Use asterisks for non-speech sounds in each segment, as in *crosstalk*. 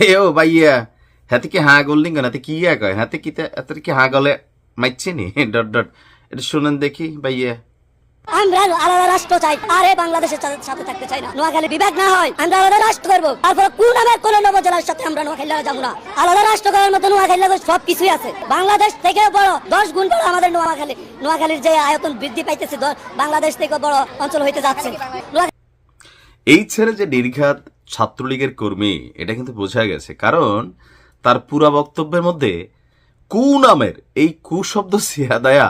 এ ও ভাইয়া হাতে কি হাঁ গললিং হাতে কি ইয়া কয় হাতে কি হাতে কি হাঁ গলে মাইছে নি ডট ডট এটা শুনেন দেখি ভাইয়া আমরা আলাদা রাষ্ট্র চাই আরে বাংলাদেশের সাথে- থাকতে চাই না নোয়াখালী বিভাগ না হয় আমরা আলাদা রাষ্ট্র তারপর কোন নামের কোন নবজেলার সাথে আমরা না আলাদা রাষ্ট্র করার মতো নোয়াখালী সব কিছুই আছে বাংলাদেশ থেকে বড় দশ গুণ বড় আমাদের নোয়াখালী নোয়াখালীর যে আয়তন বৃদ্ধি পাইতেছে বাংলাদেশ থেকে বড় অঞ্চল হইতে যাচ্ছে নোয়াখালী এই ছেলে যে নির্ঘাত ছাত্রলীগের কর্মী, এটা কিন্তু বোঝা গেছে। কারণ তার পুরা বক্তব্যের মধ্যে কু নামের এই কু শব্দ সিয়াদায়া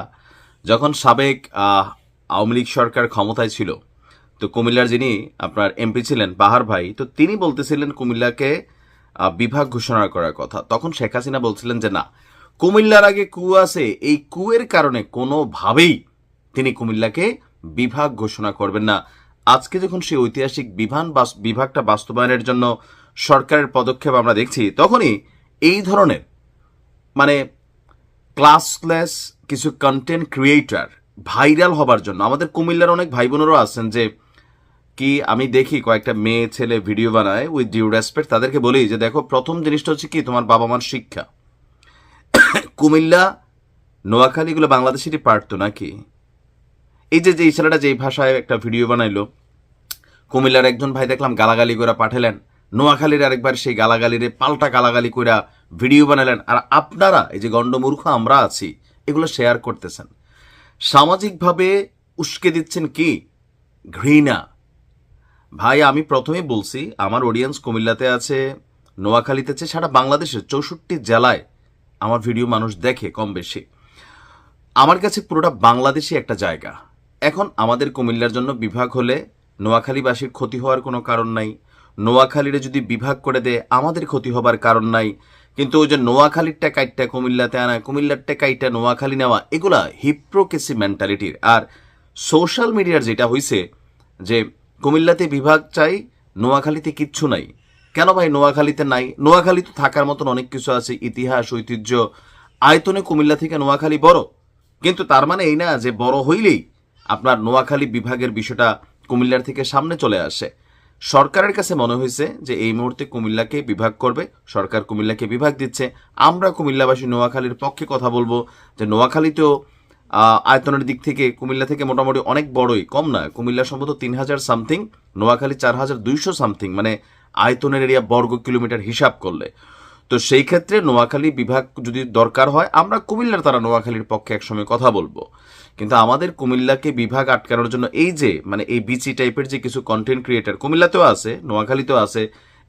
যখন সাবেক আওয়ামী লীগ সরকার ক্ষমতায় ছিল, তো কুমিল্লার যিনি আপনার এমপি ছিলেন বাহার ভাই, তো তিনি বলতেছিলেন কুমিল্লাকে বিভাগ ঘোষণা করার কথা। তখন শেখ হাসিনা বলছিলেন যে, না, কুমিল্লার আগে কু আছে, এই কুয়ের কারণে কোনোভাবেই তিনি কুমিল্লাকে বিভাগ ঘোষণা করবেন না। আজকে যখন সেই ঐতিহাসিক বিভান বিভাগটা বাস্তবায়নের জন্য সরকারের পদক্ষেপ আমরা দেখছি, তখনই এই ধরনের মানে ক্লাসলেস কিছু কন্টেন্ট ক্রিয়েটার ভাইরাল হবার জন্য, আমাদের কুমিল্লার অনেক ভাই বোনেরও আছেন যে, কি আমি দেখি কয়েকটা মেয়ে ছেলে ভিডিও বানায় উইথ ডিউ রেসপেক্ট তাদেরকে বলি যে, দেখো, প্রথম জিনিসটা হচ্ছে কি, তোমার বাবা মার শিক্ষা। *coughs* কুমিল্লা, নোয়াখালীগুলো বাংলাদেশেরই পারত নাকি? এই যে যে ছেলেটা যেই ভাষায় একটা ভিডিও বানাইলো কুমিল্লার একজন ভাই দেখলাম গালাগালি করে পাঠালেন। নোয়াখালীর আরেকবার সেই গালাগালিরে পাল্টা গালাগালি কইরা ভিডিও বানালেন। আর আপনারা, এই যে গণ্ডমূর্খ আমরা আছি, এগুলো শেয়ার করতেছেন। সামাজিকভাবে উস্কে দিচ্ছেন কি? ঘৃণা। ভাই, আমি প্রথমেই বলছি, আমার অডিয়েন্স কুমিল্লাতে আছে, নোয়াখালীতে আছে, সারা বাংলাদেশের চৌষট্টি জেলায় আমার ভিডিও মানুষ দেখে কম বেশি। আমার কাছে পুরোটা বাংলাদেশই একটা জায়গা। এখন আমাদের কুমিল্লার জন্য বিভাগ হলে নোয়াখালীবাসীর ক্ষতি হওয়ার কোনো কারণ নাই। নোয়াখালীরে যদি বিভাগ করে দেয়, আমাদের ক্ষতি হবার কারণ নাই। কিন্তু ওই যে নোয়াখালীরটা কাইটটা কুমিল্লাতে আনা কুমিল্লারটা কাইটটা নোয়াখালী নেওয়া, এগুলা হিপ্রোকেসি মেন্টালিটির আর সোশ্যাল মিডিয়ার যেটা হইছে, যে কুমিল্লাতে বিভাগ চাই, নোয়াখালীতে কিচ্ছু নাই। কেন ভাই নোয়াখালীতে নাই? নোয়াখালী তো থাকার মতন অনেক কিছু আছে, ইতিহাস, ঐতিহ্য। আয়তনে কুমিল্লা থেকে নোয়াখালী বড়। কিন্তু তার মানে এই না যে বড় হইলেই আপনার নোয়াখালী বিভাগের বিষয়টা কুমিল্লার থেকে সামনে চলে আসে। সরকারের কাছে মনে হয়েছে যে এই মুহূর্তে কুমিল্লাকে বিভাগ করবে, সরকার কুমিল্লাকে বিভাগ দিচ্ছে। আমরা কুমিল্লাবাসী নোয়াখালীর পক্ষে কথা বলব যে নোয়াখালীতেও আয়তনের দিক থেকে কুমিল্লা থেকে মোটামুটি অনেক বড়ই, কম না কুমিল্লা সম্ভবত তিন হাজার সামথিং, নোয়াখালী চার হাজার দুইশো সামথিং মানে আয়তনের এরিয়া বর্গ কিলোমিটার হিসাব করলে। তো সেই ক্ষেত্রে নোয়াখালী বিভাগ যদি দরকার হয়, আমরা কুমিল্লার তারা নোয়াখালীর পক্ষে একসময় কথা বলব। কিন্তু আমাদের কুমিল্লাকে বিভাগ আটকানোর জন্য এই যে মানে এই বিচি টাইপের যে কিছু কন্টেন্ট ক্রিয়েটার কুমিল্লাতেও আছে, নোয়াখালীতেও আছে,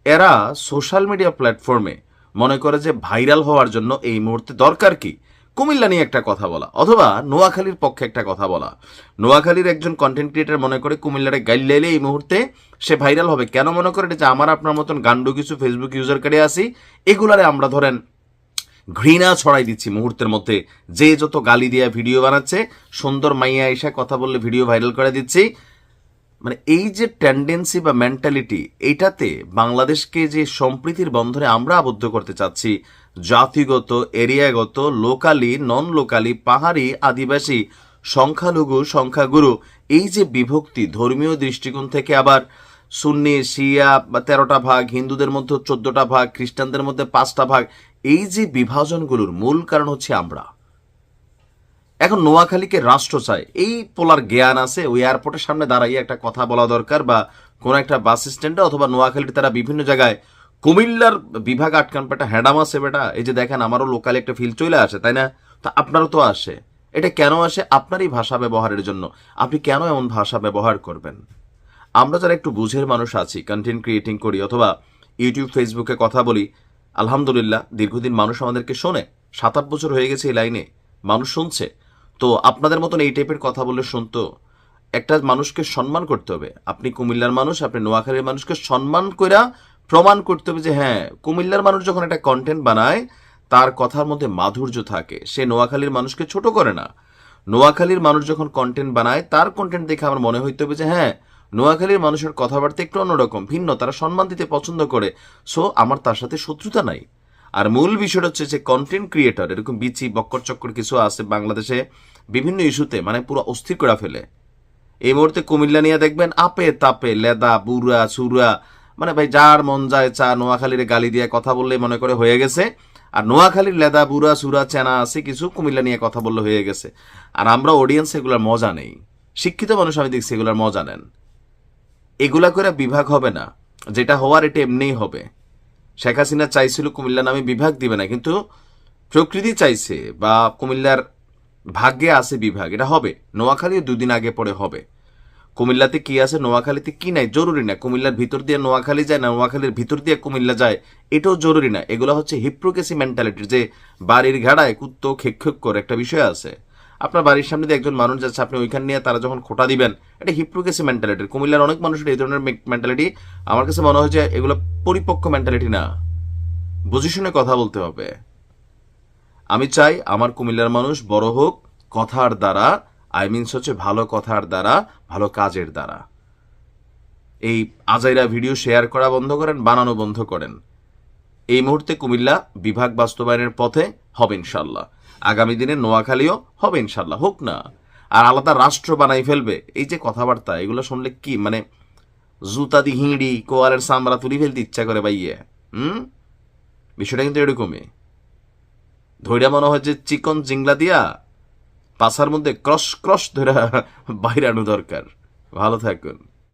এরা সোশ্যাল মিডিয়া প্ল্যাটফর্মে মনে করে যে ভাইরাল হওয়ার জন্য এই মুহূর্তে দরকার কি? কুমিল্লা নিয়ে একটা কথা বলা, অথবা নোয়াখালীর পক্ষে একটা কথা বলা। নোয়াখালীর একজন কন্টেন্ট ক্রিয়েটার মনে করে কুমিল্লারে গাইল লাইলে এই মুহূর্তে সে ভাইরাল হবে। কেন মনে করে? এটা যে আমার আপনার মতন গান্ডু কিছু ফেসবুক ইউজার করে আসি, এগুলারে আমরা ধরেন ঘৃণা ছড়াই দিচ্ছি মুহূর্তের মধ্যে। যে যত গালি দিয়া ভিডিও বানাচ্ছে, সুন্দর মাইয়া এসে কথা বললে ভিডিও ভাইরাল করে দিচ্ছি। মানে এই যে টেন্ডেন্সি বা মেন্টালিটি এইটাতে বাংলাদেশকে যে সম্প্রীতির বন্ধনে আমরা আবদ্ধ করতে চাচ্ছি, জাতিগত, এরিয়াগত লোকালি নন লোকালি পাহাড়ি, আদিবাসী, সংখ্যালঘু, সংখ্যাগুরু, এই যে বিভক্তি, ধর্মীয় দৃষ্টিকোণ থেকে আবার সুন্নি, শিয়া, বা তেরোটা ভাগ, হিন্দুদের মধ্যে চোদ্দটা ভাগ, খ্রিস্টানদের মধ্যে পাঁচটা ভাগ, এই যে বিভাজনগুলোর মূল কারণ হচ্ছে আমরা। এখন নোয়াখালীকে রাষ্ট্র চায়। এই পোলার জ্ঞান আছে, ওই এয়ারপোর্টের সামনে দাঁড়াইয়ে একটা কথা বলা দরকার বা কোন একটা বাস স্ট্যান্ডে অথবা নোয়াখালীর তারা বিভিন্ন জায়গায় কুমিল্লার বিভাগ আটকান পেটা হ্যাডাম আছে, বেটা। এই যে দেখেন, আমারও লোকালে একটা ফিল চলে আসে, তাই না? তো আপনারও তো আসে। এটা কেন আসে? আপনারই ভাষা ব্যবহারের জন্য। আপনি কেন এমন ভাষা ব্যবহার করবেন? আমরা যারা একটু বুঝের মানুষ আছি কন্টেন্ট ক্রিয়েটিং করি, অথবা ইউটিউব ফেসবুকে কথা বলি, আলহামদুলিল্লাহ, দীর্ঘদিন মানুষ আমাদেরকে শোনে। সাত আট বছর হয়ে গেছে এই লাইনে। মানুষ শুনছে। তো আপনাদের মতন এই টাইপের কথা বলে শুনতো, একটা মানুষকে সম্মান করতে হবে। আপনি কুমিল্লার মানুষ, আপনি নোয়াখালীর মানুষকে সম্মান কইরা প্রমাণ করতে হবে যে হ্যাঁ কুমিল্লার মানুষ যখন একটা কন্টেন্ট বানায়, তার কথার মধ্যে মাধুর্য থাকে। সে নোয়াখালীর মানুষকে ছোট করে না। নোয়াখালীর মানুষ যখন কন্টেন্ট বানায়, তার কন্টেন্ট দেখে আমার মনে হইতে হবে যে হ্যাঁ নোয়াখালীর মানুষের কথাবার্তা একটু অন্যরকম, ভিন্ন, তারা সম্মান দিতে পছন্দ করে। সো আমার তার সাথে শত্রুতা নাই। আর মূল বিষয়টা হচ্ছে যে কন্টেন্ট ক্রিয়েটর এরকম বিচি, বক্কর চক্কর কিছু আছে বাংলাদেশে বিভিন্ন ইস্যুতে মানে পুরো অস্থির করে ফেলে। এই মুহূর্তে কুমিল্লা নিয়ে দেখবেন আপে তাপে, লেদা, বুড়া সুরা মানে ভাই যার মন যায় চা, নোয়াখালীর গালি দিয়ে কথা বললে মনে করে হয়ে গেছে। আর নোয়াখালীর লেদা, বুড়া সুরা চেনা আছে কিছু, কুমিল্লা নিয়ে কথা বললে হয়ে গেছে। আর আমরা অডিয়েন্স এগুলার মজা নেই। শিক্ষিত মানুষ আমি দেখছি এগুলোর মজা নেন। এগুলা করে বিভাগ হবে না। যেটা হওয়ার এটা এমনিই হবে। শেখ হাসিনা চাইছিল কুমিল্লা নামে বিভাগ দিবে না, কিন্তু প্রকৃতি চাইছে বা কুমিল্লার ভাগ্যে আছে বিভাগ, এটা হবে। নোয়াখালীও দুদিন আগে পরে হবে। কুমিল্লাতে কি আছে, নোয়াখালীতে কি নাই, জরুরি না। কুমিল্লার ভিতর দিয়ে নোয়াখালী যায় না, নোয়াখালীর ভিতর দিয়ে কুমিল্লা যায়, এটাও জরুরি না। এগুলো হচ্ছে হিপ্রোকেসি মেন্টালিটির যে বাড়ির ঘাড়ায় কুত্তো খেক করে একটা বিষয় আছে। আপনার বাড়ির সামনে দিয়ে একজন মানুষ যাচ্ছে, আপনি ওইখান নিয়ে তারা যখন খোটা দিবেন, এটা হিপ্রোকেসি মেন্টালিটি কুমিল্লার অনেক মানুষের এই ধরনের মেন্টালিটি আমার কাছে মনে হয় যে এগুলো পরিপক্ক মেন্টালিটি না। বুঝে কথা বলতে হবে। আমি চাই আমার কুমিল্লার মানুষ বড় হোক, কথার দ্বারা আই মিনস হচ্ছে ভালো কথার দ্বারা, ভালো কাজের দ্বারা। এই আজাইরা ভিডিও শেয়ার করা বন্ধ করেন, বানানো বন্ধ করেন। এই মুহূর্তে কুমিল্লা বিভাগ বাস্তবায়নের পথে হবে ইনশাল্লাহ আগামী দিনে নোয়াখালীও হবে ইনশাল্লাহ হোক না। আর আলাদা রাষ্ট্র বানাই ফেলবে, এই যে কথাবার্তা, এগুলো শুনলে কি মানে জুতা দি হিঁড়ি, কোয়ালের সামরা তুলি ফেলতে ইচ্ছা করে বাইয়ে হুম? বিষয়টা কিন্তু এরকমই। ধৈর্য মনে হয় যে চিকন জিংলা দিয়া পাশার মধ্যে ক্রস ক্রস ধরে বাইরানো দরকার। ভালো থাকুন।